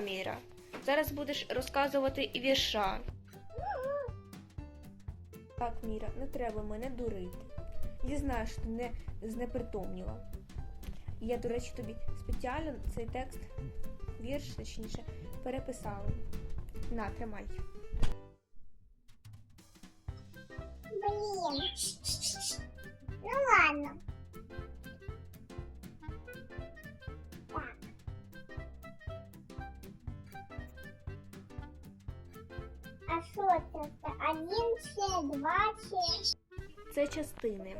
Міра. Зараз будеш розказувати вірша. Так, Міра, не треба мене дурити. Я знаю, що ти не знепритомніла. Я, до речі, тобі спеціально цей текст, вірш, точніше, переписала. На, тримай. Блин. Ну що це? Це Один чи два чи... Це частини.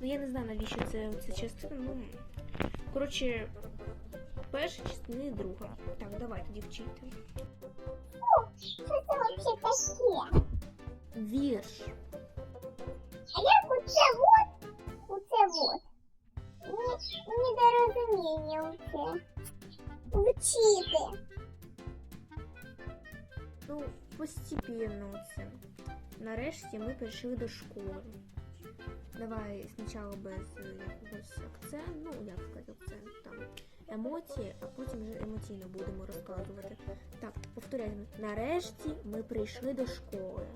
Ну я не знаю, навіщо це, це частина. Ну, коротше, перша частина і друга. Так, давай тоді вчити. Що це вообще таке? Вірш. А як оце вот? Оце вот. Мені недорозуміння оце. Вчити. Ну, постепенно це. Нарешті ми прийшли до школи. Давай спочатку без е, якогось акценту, ну як сказати, акцент там емоції, а потім вже емоційно будемо розказувати. Так, повторяємо. Нарешті ми прийшли до школи.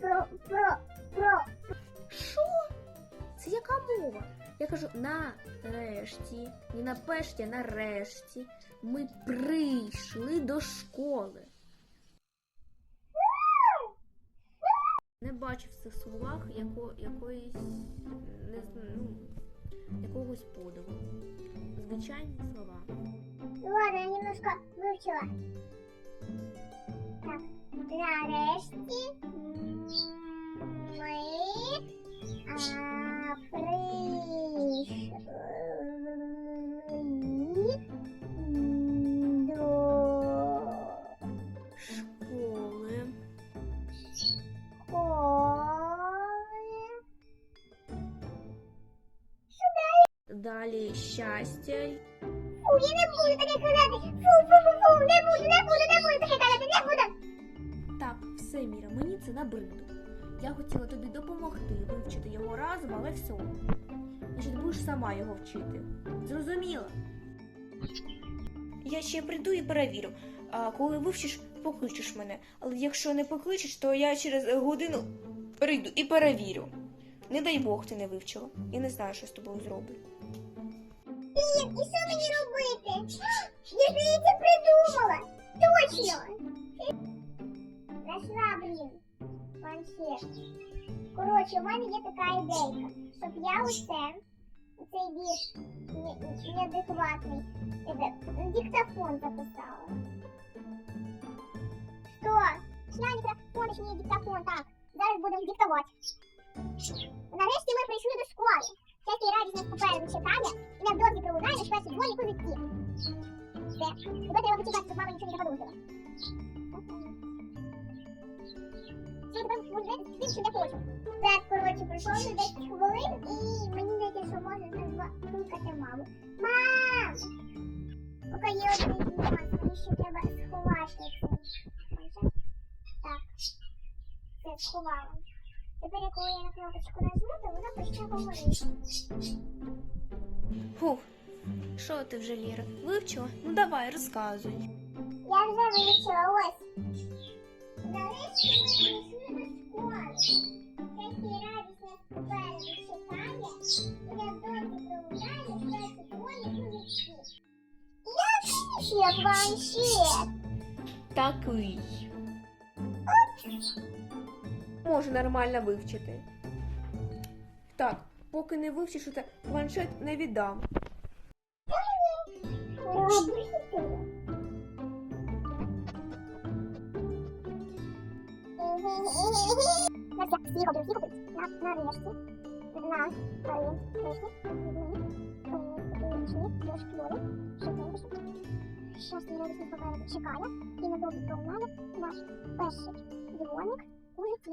Про, про, про, Що? Це яка мова? Я кажу нарешті, не на пешті, а нарешті ми прийшли до школи. Не бачу в цих словах яко, якоїсь не ну, якогось подиву. Звичайні слова. Ладно, я немножко выучила. Так, нарешті Далі щастя. Фу, я не буду таке казати. Набридло. Я хотіла тобі допомогти вивчити його разом, але все. Значить, будеш сама його вчити. Зрозуміла? Я ще прийду і перевірю. А коли вивчиш, покличеш мене. Але якщо не покличеш, то я через годину прийду і перевірю. Не дай Бог ти не вивчила. Я не знаю, що з тобою зроблю. Блін, і що мені робити? Я здається придумала. Точно. Нашла, блін. Планшет. Коротше, у мене є така ідейка, щоб я оце, оцей вірш неадекватний, это, диктофон записала. Що? Я диктофон, точніше диктофон, так. Зараз будемо диктувати. Нарешті ми прийшли до школи. Щастя і радість нас попереду чекає, і невдовзі пролунає наш перший дзвоник у житті. Все. Тебе треба почекати, щоб мама нічого не заподозрила. Все, тепер може ти що не хочу. Так, коротше, пройшло вже 10 хвилин, і мені здається, що можна назва- кликати маму. Мам! Поки є один нюанс, мені ще треба сховати цей планшет. Так. Все, сховала. Тепер, коли я на кнопочку нажму, то вона почне говорити. Фух, що ти вже, Ліра? Вивчила? Ну давай, розказуй. Я вже вивчила ось. Нарешті ми планшет? Можу нормально вивчити. Так, поки не вивчиш, то планшет не віддам. Нарешті. На, нарешті. річник до школи. Швиденько, щоб щастя і попереду чекає. І на довгий променад наш перший дзвоник у житті.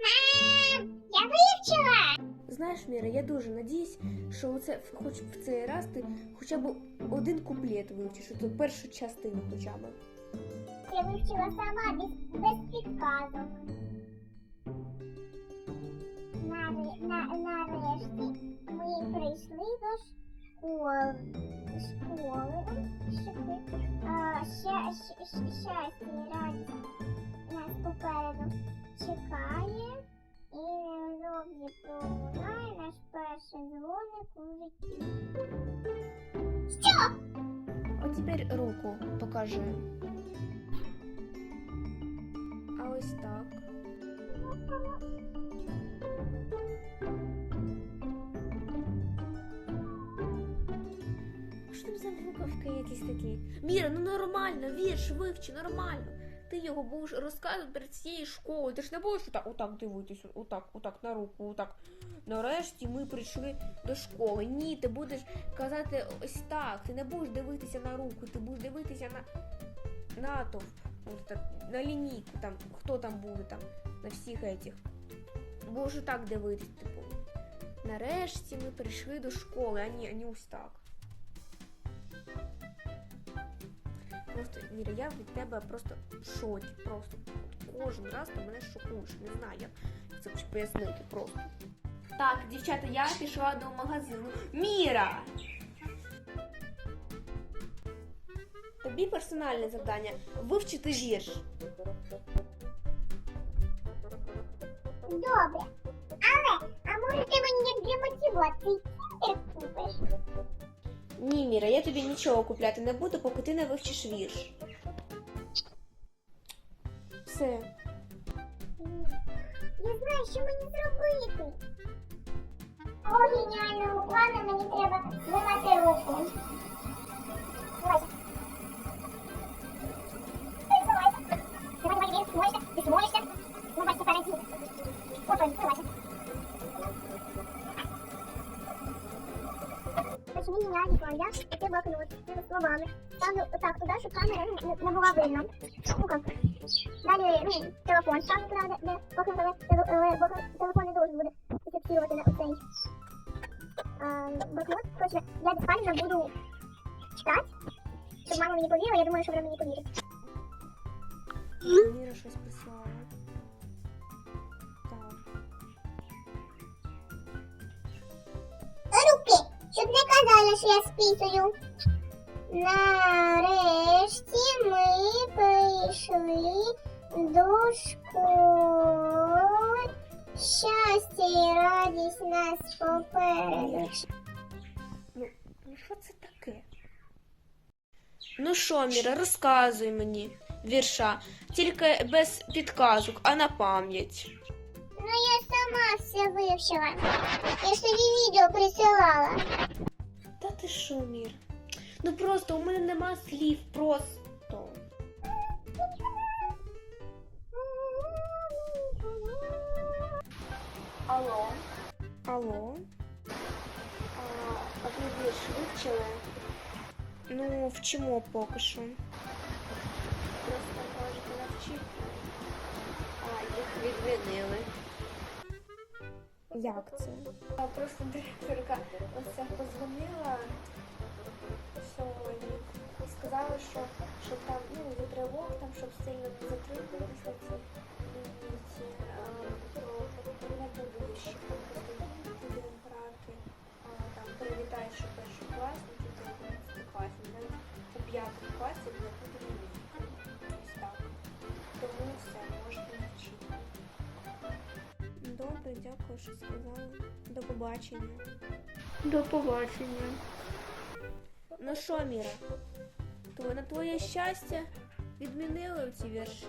Мам, я вивчила! Знаєш, Міра, я дуже надіюсь, що оце хоч в цей раз ти хоча б один куплет вивчиш, що першу частину хоча б. Я вивчила сама без, без підказок. Наре- Нарешті ми прийшли до школи. Школи. Щоб, а, ща- щ- щ- Щастя і радість нас попереду чекає. І невдовзі пролунає наш перший дзвоник у житті. Що? А тепер руку покажи. А ось так. Буковки якісь такі? Міра, ну нормально, вірш вивчи, нормально. Ти його будеш розказувати перед всією школою. Ти ж не будеш отак, отак дивитися, отак, отак на руку, отак. Нарешті ми прийшли до школи. Ні, ти будеш казати ось так. Ти не будеш дивитися на руку, ти будеш дивитися на натовп, на лінійку, там, хто там буде там, на всіх этих. Будеш отак дивитися, типу. Нарешті ми прийшли до школи, а не, а не ось так. Просто, Міра, я від тебе просто в шокі. Просто кожен раз ти мене шокуєш. Не знаю, як це пояснити просто. Так, дівчата, я пішла до магазину. Міра! Тобі персональне завдання вивчити вірш. Добре. Але, а може ти мені як для мотивації купиш? Ні, Міра, я тобі нічого купляти не буду, поки ти не вивчиш вірш. Все. Я знаю, що мені зробити. О, геніального плану мені треба вимати руку. План. Я такий блокнот з словами. Ставлю отак туди, щоб камера не, була видно. Ну, как. Далі, ну, телефон ставлю туди, де, е, поки телефон не должен буде фіксувати на оцей а, блокнот. Короче, я детально буду читати, щоб мама мені повірила, я думаю, що вона мені повірить. Міра щось прислала. Щоб не казали, що я списую. Нарешті ми прийшли до школи. Щастя і радість нас попереду. Ну, ну що це таке? Ну що, Міра, розказуй мені вірша. Тільки без підказок, а на пам'ять. Я сама все вивчила. Я ж тобі відео присилала. Та ти що, Мір? Ну просто у мене нема слів, просто. Алло. Алло. А, а ви вірш вивчили? Ну, вчимо поки що. Просто можете навчити. А, їх відмінили. Як це? Просто директорка оце позвонила що і, сказала, що, що там ну, тривог, там, щоб сильно не затримувалися ці ці, а, то не буде ще Добре, дякую, що сказали. До побачення. До побачення. Ну що, Міра? То на твоє щастя відмінили ці вірші?